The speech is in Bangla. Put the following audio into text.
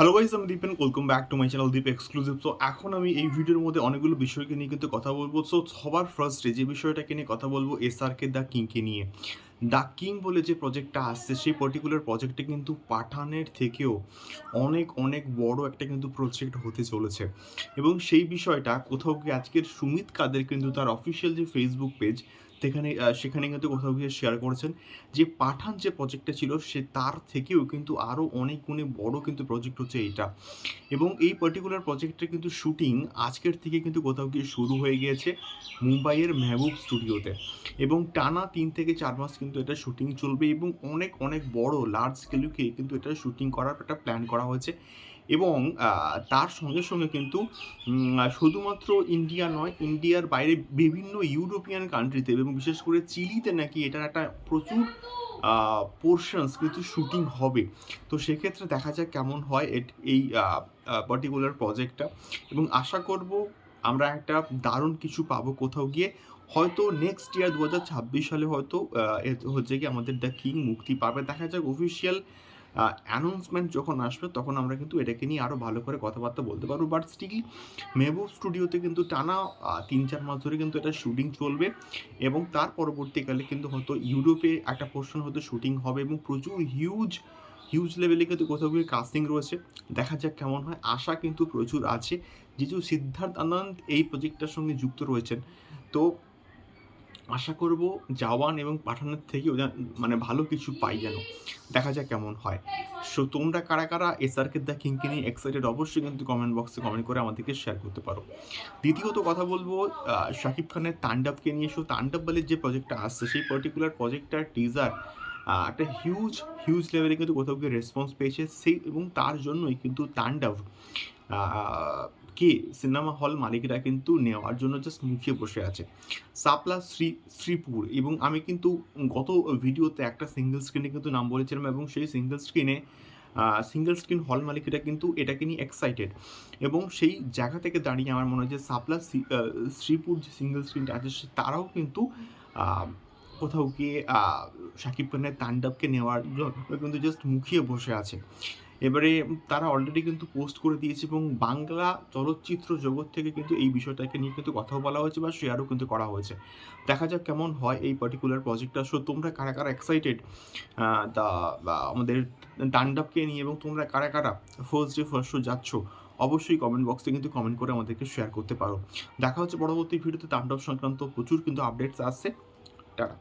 হ্যালো গাইজ আমি Dipen welcome back to my channel Deep exclusive তো এখন আমি এই ভিডিওর মধ্যে অনেকগুলো বিষয়কে নিয়ে কিন্তু কথা বলব। সো সবার ফার্স্টে যে বিষয়টাকে নিয়ে কথা বলব এস এসআরকে দ্য কিংকে নিয়ে। দ্য কিং বলে যে প্রজেক্টটা আসছে, সেই পার্টিকুলার প্রজেক্টে কিন্তু পাঠানের থেকেও অনেক অনেক বড় একটা কিন্তু প্রজেক্ট হতে চলেছে। এবং সেই বিষয়টা কোথাও গিয়ে আজকের সুমিত কাদের কিন্তু তার অফিসিয়াল যে ফেসবুক পেজ সেখানে সেখানে কিন্তু কোথাও গিয়ে শেয়ার করেছেন। যে পাঠান যে প্রজেক্টটা ছিল, সে তার থেকেও কিন্তু আরও অনেক গুণে বড় কিন্তু প্রজেক্ট হচ্ছে এইটা। এবং এই পার্টিকুলার প্রজেক্টের কিন্তু শুটিং আজকের থেকে কিন্তু কোথাও গিয়ে শুরু হয়ে গিয়েছে মুম্বাইয়ের মেহবুব স্টুডিওতে এবং টানা তিন থেকে চার মাস কিন্তু এটা শুটিং চলবে এবং অনেক অনেক বড় লার্জ স্কেলকে কিন্তু এটা শুটিং করার একটা প্ল্যান করা হয়েছে। এবং তার সঙ্গে সঙ্গে কিন্তু শুধুমাত্র ইন্ডিয়া নয়, ইন্ডিয়ার বাইরে বিভিন্ন ইউরোপিয়ান কান্ট্রিতে এবং বিশেষ করে চিলিতে নাকি এটার একটা প্রচুর পোর্শনস কিন্তু শুটিং হবে। তো সেক্ষেত্রে দেখা যাক কেমন হয় এই পার্টিকুলার প্রজেক্টটা এবং আশা করব আমরা একটা দারুণ কিছু পাবো কোথাও গিয়ে। হয়তো নেক্সট ইয়ার দু হাজার ছাব্বিশ সালে হয়তো হচ্ছে কি আমাদের দ্য কিং মুক্তি পাবে। দেখা যাক অফিসিয়াল অ্যানাউন্সমেন্ট যখন আসবে, তখন আমরা কিন্তু এটাকে নিয়ে আরও ভালো করে কথাবার্তা বলতে পারব। বাট স্টিল মেহবুব স্টুডিওতে কিন্তু টানা তিন চার মাস ধরে কিন্তু এটা শুটিং চলবে এবং তার পরবর্তীকালে কিন্তু হয়তো ইউরোপে একটা পোর্শন হয়তো শুটিং হবে এবং প্রচুর হিউজ হিউজ লেভেলে কিন্তু কোথাও গিয়ে কাস্টিং রয়েছে। দেখা যাক কেমন হয়। আশা কিন্তু প্রচুর আছে। যেহেতু সিদ্ধার্থ আনন্দ এই প্রজেক্টটার সঙ্গে যুক্ত রয়েছেন। তো আশা করব জওয়ান এবং পাঠানের থেকেও মানে ভালো কিছু পাই যেন। দেখা যাক কেমন হয়। সো তোমরা কারা কারা এসআরকে দ্য কিংকে নিয়ে এক্সাইটেড অবশ্যই কিন্তু কমেন্ট বক্সে কমেন্ট করে আমাদেরকে শেয়ার করতে পারো। দ্বিতীয়ত কথা বলব শাকিব খানের তাণ্ডবকে নিয়ে। সো তাণ্ডব বলে যে প্রজেক্টটা আসছে, সেই পার্টিকুলার প্রজেক্টটার টিজার একটা হিউজ হিউজ লেভেলে কিন্তু কোথাও গিয়ে রেসপন্স পেয়েছে। সেই এবং তার জন্যই কিন্তু তাণ্ডব কে সিনেমা হল মালিকরা কিন্তু নেওয়ার জন্য জাস্ট মুখিয়ে বসে আছে। সাপলা শ্রী, শ্রীপুর এবং আমি কিন্তু গত ভিডিওতে একটা সিঙ্গেল স্ক্রিনে কিন্তু নাম বলেছিলাম এবং সেই সিঙ্গেল স্ক্রিনে সিঙ্গেল স্ক্রিন হল মালিকরা কিন্তু এটাকে নিয়ে এক্সাইটেড এবং সেই জায়গা থেকে দাঁড়িয়ে আমার মনে হয় যে সাপলা শ্রীপুর যে সিঙ্গেল স্ক্রিনটা আছে, তারাও কিন্তু কোথাও গিয়ে শাকিব খানের তাণ্ডবকে নেওয়ার জন্য কিন্তু জাস্ট মুখিয়ে বসে আছে। এবারে তারা অলরেডি কিন্তু পোস্ট করে দিয়েছে এবং বাংলা চলচ্চিত্র জগৎ থেকে কিন্তু এই বিষয়টাকে নিয়ে কিন্তু কথাও বলা হয়েছে বা শেয়ারও কিন্তু করা হয়েছে। দেখা যাক কেমন হয় এই পার্টিকুলার প্রজেক্টটা সো তোমরা কারা কারা এক্সাইটেড তা আমাদের তাণ্ডবকে নিয়ে এবং তোমরা কারা কারা ফার্স্ট ডে ফার্স্ট শো যাচ্ছ, অবশ্যই কমেন্ট বক্সে কিন্তু কমেন্ট করে আমাদেরকে শেয়ার করতে পারো। দেখা হচ্ছে পরবর্তী ভিডিওতে তাণ্ডব সংক্রান্ত প্রচুর কিন্তু আপডেটস আসছে। টাটা।